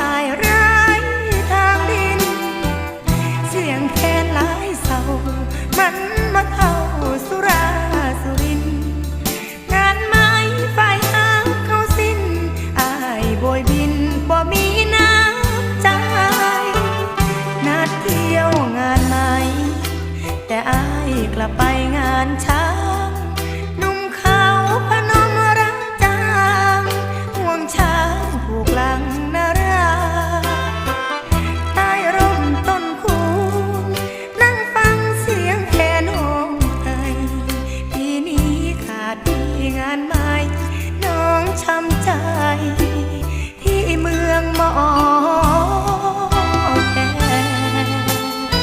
อายรทางดิน เสียงแค่หลายเศามันมาเข้าสุราสุริน งานไม้ไฟอาเขาสิ้น อาโบยบินบ่มีน้ำใจนัดเที่ยวงานไหนแต่อายกลับไปงานช้า งานไม้